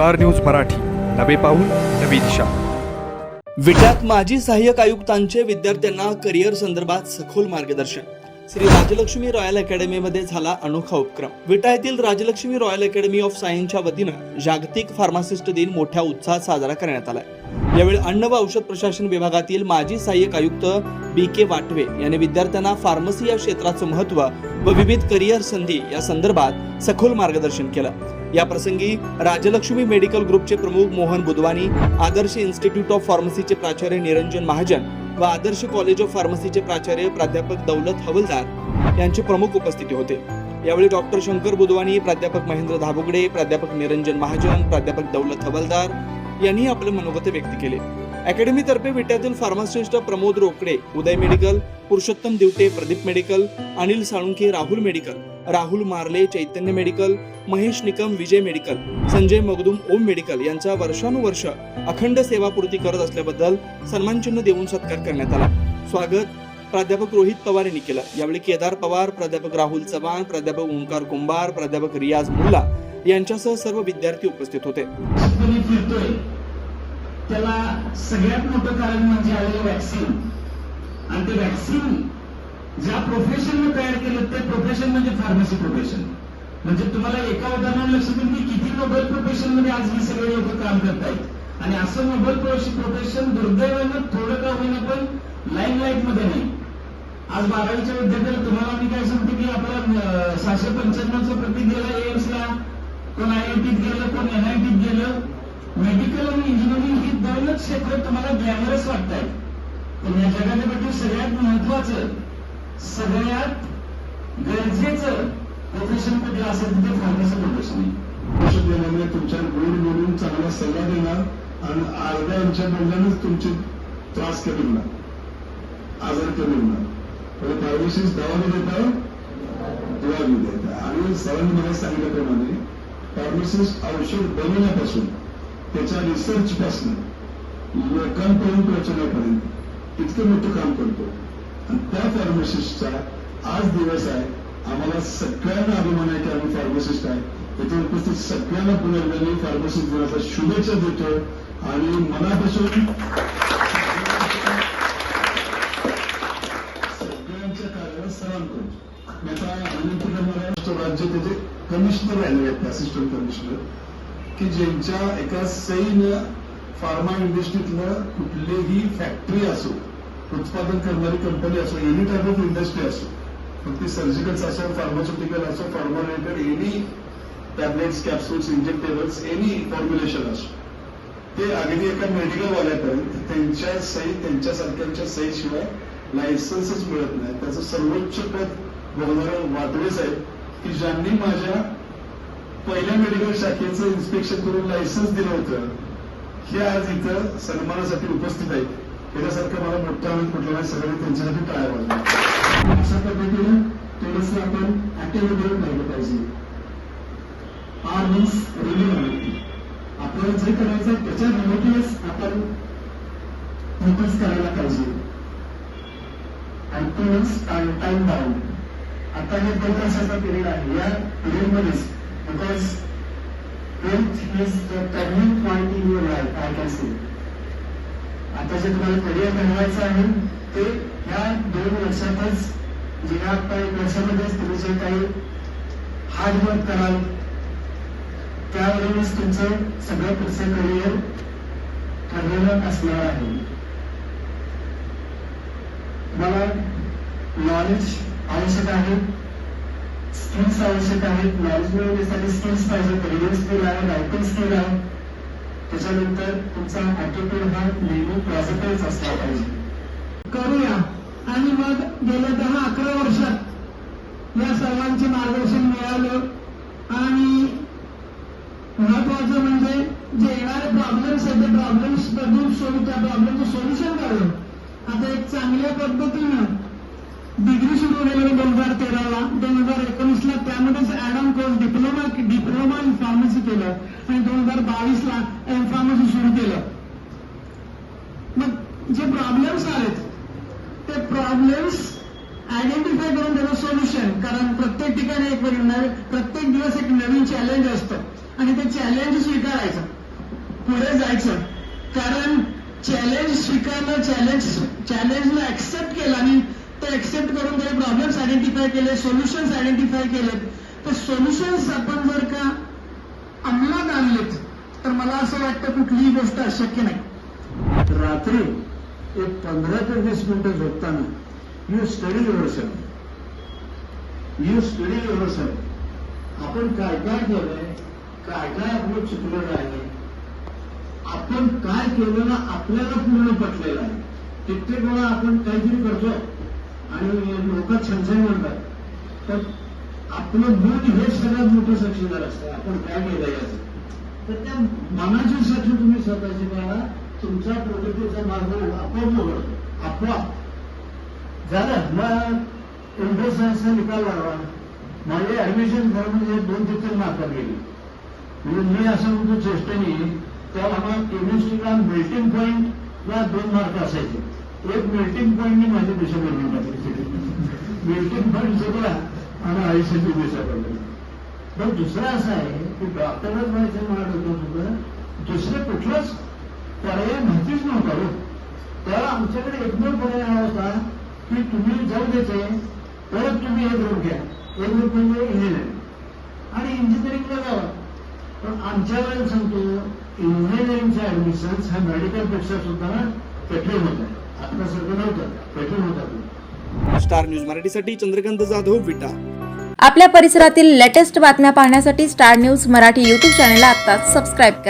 Star news Marathi. नवे पाऊल नवी दिशा. विट्यात माजी सहाय्यक आयुक्तांचे विद्यार्थ्यांना करिअर संदर्भात सखोल मार्गदर्शन. श्री राजलक्ष्मी रॉयल अकॅडमीमध्ये झाला अनोखा उपक्रम. विटा येथील राजलक्ष्मी रॉयल अकॅडमी ऑफ सायन्सच्या वतीनं जागतिक फार्मासिस्ट दिन मोठ्या उत्साहात साजरा करण्यात आलाय. यावेळी अन्न व औषध प्रशासन विभागातील माजी सहाय्यक आयुक्त बी के वाटवे यांनी विद्यार्थ्यांना फार्मसी या क्षेत्राचं महत्त्व व विविध करिअर संधी या संदर्भात सखोल मार्गदर्शन केलं. या प्रसंगी राजलक्ष्मी मेडिकल ग्रुपचे प्रमुख मोहन बुधवानी आदर्श इन्स्टिट्यूट ऑफ फार्मसीचे प्राचार्य निरंजन महाजन व आदर्श कॉलेज ऑफ फार्मसीचे प्राचार्य प्राध्यापक दौलत हवलदार यांची प्रमुख उपस्थिती होते. यावेळी डॉक्टर शंकर बुधवानी प्राध्यापक महेंद्र धाबुगडे प्राध्यापक निरंजन महाजन प्राध्यापक दौलत हवलदार यांनी आपले मनोगत व्यक्त केले. अकॅडमीतर्फे विट्यातील pharmacist Pramod Rokade Uday medical Purushottam Divate Pradeep medical Anil Salunke Rahul medical Rahul Marle Chaitanya medical Mahesh Nikam Vijay medical Sanjay Magdum Om medical यांचा वर्षानुवर्ष अखंड सेवापूर्ती करत असल्याबद्दल सन्मानचिन्ह देऊन सत्कार करण्यात आला. स्वागत प्राध्यापक रोहित पवार यांनी केलं. यावेळी केदार पवार प्राध्यापक राहुल चव्हाण प्राध्यापक ओंकार कुंभार प्राध्यापक रियाज मुल्ला यांच्यासह सर्व विद्यार्थी उपस्थित होते. त्याला सगळ्यात मोठं कारण म्हणजे आलेलं वॅक्सिन आणि ते वॅक्सिन ज्या प्रोफेशनने तयार केलं ते प्रोफेशन म्हणजे फार्मसी प्रोफेशन म्हणजे तुम्हाला एका उदाहरणाला लक्षात येईल की किती नोबेल प्रोफेशनमध्ये आज ही सगळे लोक काम करतायत. आणि असं नोबेल प्रोफेशन दुर्दैवानं थोडं का होईना पण लाईन लाइटमध्ये नाही. आज बारावीच्या विद्यार्थ्याला तुम्हाला मी काय सांगतो की आपला सहाशे पंच्याण्णवचं प्रतीक गेलं एम्सला कोण आय आय टीत गेलं कोण एन आय टीत गेलं. मेडिकल आणि इंजिनिअरिंग ही दोनच क्षेत्र तुम्हाला ग्लॅमरस वाटत पण या जगाच्या सगळ्यात महत्वाचं सगळ्यात गरजेचं प्रदर्शन कधी असेल तिथे ते प्रदर्शन आहे. औषध देण्यामुळे तुमच्या गोड बोलून चांगला सल्ला देणार आणि अर्ध्या आमच्या बोलण्यानेच तुमचे त्रास कमी होणार आजार कमी होणार पण फायदेशीर दवा बी देत आहे दुवा बी देत आहे आणि सरांनी मला सांगितल्याप्रमाणे फार्मसिस्ट औषध बनवण्यापासून त्याच्या रिसर्च पासून लोकांपर्यंत पोहोचण्यापर्यंत इतकं मोठं काम करतो. त्या फार्मासिस्टचा आज दिवस आहे. आम्हाला सगळ्यांना अभिमान आहे की आम्ही फार्मासिस्ट आहे. इथे उपस्थित सगळ्यांना पुनर्नवी फार्मासिस्ट दिनाच्या शुभेच्छा देतो आणि मनापासून सगळ्यांच्या कार्याला सलाम करतो मी आता अनंत महाराष्ट्र राज्य त्याचे कमिशनर आले आहेत असिस्टंट कमिशनर की ज्यांच्या एका सैन्य फार्मा इंडस्ट्रीतलं कुठलीही फॅक्टरी असो उत्पादन करणारी कंपनी असो एनी टाईप ऑफ इंडस्ट्री असो मग ती सर्जिकल्स असो फार्मास्युटिकल असो pharma related any tablets capsules injectables any formulation असो ते अगदी एका मेडिकलवाल्यापर्यंत त्यांच्या सही त्यांच्यासारख्यांच्या सहीशिवाय लायसन्सच मिळत नाही. त्याचं सर्वोच्च पद बघणारे वादळेच आहे की ज्यांनी माझ्या पहिल्या मेडिकल शाखेचं इन्स्पेक्शन करून लायसन्स दिलं होतं हे आज इथं सन्मानासाठी उपस्थित आहेत. त्याच्यासारखं मला मोठा आनंद कुठला नाही सगळ्यांनी त्यांच्यासाठी टाळ्या वाजवा अशा पद्धतीनं थोडस आपण ऍक्टिव्ह घेऊन राहिलं पाहिजे. आर मीन्स रिली आपल्याला जे करायचं त्याच्या रिलेटिव्हच आपण फोकस करायला पाहिजे. आणि तो मीन्स टाइम बाउंड आता हे दोन वर्षाचा पिरियड आहे. या पिरियडमध्येच because health is the turning point in your life I can say आता जे तुम्हाला करिअर मिळवायचं आहे ते ह्या दोन वर्षातच जेव्हा एक वर्षामध्येच तुम्ही जे काही हार्डवर्क कराल त्यावरूनच तुमचं सगळं पुढचं करिअर ठरलेलं असणार आहे. तुम्हाला नॉलेज आवश्यक आहे स्किल्स आवश्यक आहेत नॉलेज मिळवण्यासाठी स्किल्स पाहिजे करिअर स्किल आहे रायटिंग स्किल आहे. त्याच्यानंतर तुमचा ऍटिट्यूड हा नेहमी पॉझिटिव्ह असला पाहिजे. करूया. आणि मग गेल्या दहा अकरा वर्षात या सर्वांचे मार्गदर्शन मिळालं. आणि महत्वाचं म्हणजे जे येणारे प्रॉब्लेम्स आहेत ते प्रॉब्लेम्स बदलून सोडून त्या प्रॉब्लेमचं सोल्युशन काढलं आता एक चांगल्या पद्धतीनं डिग्री सुरू केलेली दोन हजार तेराला. दोन हजार एकोणीसला त्यामध्येच Adam course diploma diploma in pharmacy केलं. आणि दोन हजार बावीसला एम फार्मसी सुरू केलं मग जे प्रॉब्लेम्स आयडेंटिफाय करून त्याचं सोल्युशन कारण प्रत्येक ठिकाणी एक नवीन प्रत्येक दिवस एक नवीन चॅलेंज असतं. आणि ते चॅलेंज स्वीकारायचं. पुढे जायचं. कारण चॅलेंज स्वीकारणं चॅलेंज चॅलेंजला ऍक्सेप्ट केलं आणि ते ऍक्सेप्ट करून काही प्रॉब्लेम्स आयडेंटिफाय केले सोल्युशन्स आयडेंटिफाय केले. तर सोल्युशन्स आपण जर का अंमलात आणलेत तर मला असं वाटतं कुठलीही गोष्ट अशक्य नाही. रात्री एक पंधरा ते वीस मिनिटं झोपताना you study your you study your आपण काय काय केलंय? काय काय आपलं चुकलेलं आहे आपण काय केलं आपल्याला पूर्ण पटलेलं आहे. कित्येक वेळा आपण काहीतरी करतो आणि लोक छनछन म्हणतात. तर आपलं मन हे सगळ्यात मोठं साक्षीदार असतं. आपण काय केलं याचं? तर त्या मनाची साक्षी तुम्ही स्वतःची काढा तुमच्या प्रगतीचा मार्ग आपोआप आपोआप. झालं. मग इंटर सायन्सचा निकाल लागला. माझे ऍडमिशन खरं म्हणजे दोन ते तीन मार्कात गेली. म्हणजे मी असं म्हणतो चेष्टेने तेव्हा आम्हाला केमिस्ट्रीला मेल्टिंग पॉईंट पॉईंटला दोन मार्क असायचे. एक मेल्टिंग पॉईंटने माझी दिशा बनवून टाकली. मेल्टिंग पॉईंट सगळा आणि आयुष्याची दिशा बनवली पण दुसरं असं आहे की डॉक्टरच व्हायचं मला होतं दुसरं कुठलंच पर्याय माहितीच नव्हता हो. तेव्हा आमच्याकडे एकमेव पर्याय हा होता की तुम्ही जाऊ द्यायचे परत तुम्ही एक ग्रुप घ्या. एक ग्रुप म्हणजे इंजिनिअरिंग आणि इंजिनिअरिंगला जावा पण आमच्या वेळेला सांगतो इंजिनिअरिंगचे ऍडमिशन्स ह्या मेडिकलपेक्षा सुद्धा कठीण होतं. आता सगळं नव्हतं कठीण होतं स्टार न्यूज मराठीसाठी चंद्रकांत जाधव विटा. आपल्या परिसरातील लेटेस्ट बातम्या पाहण्यासाठी स्टार न्यूज मराठी यूट्यूब चॅनलला आत्ताच सबस्क्राईब करा.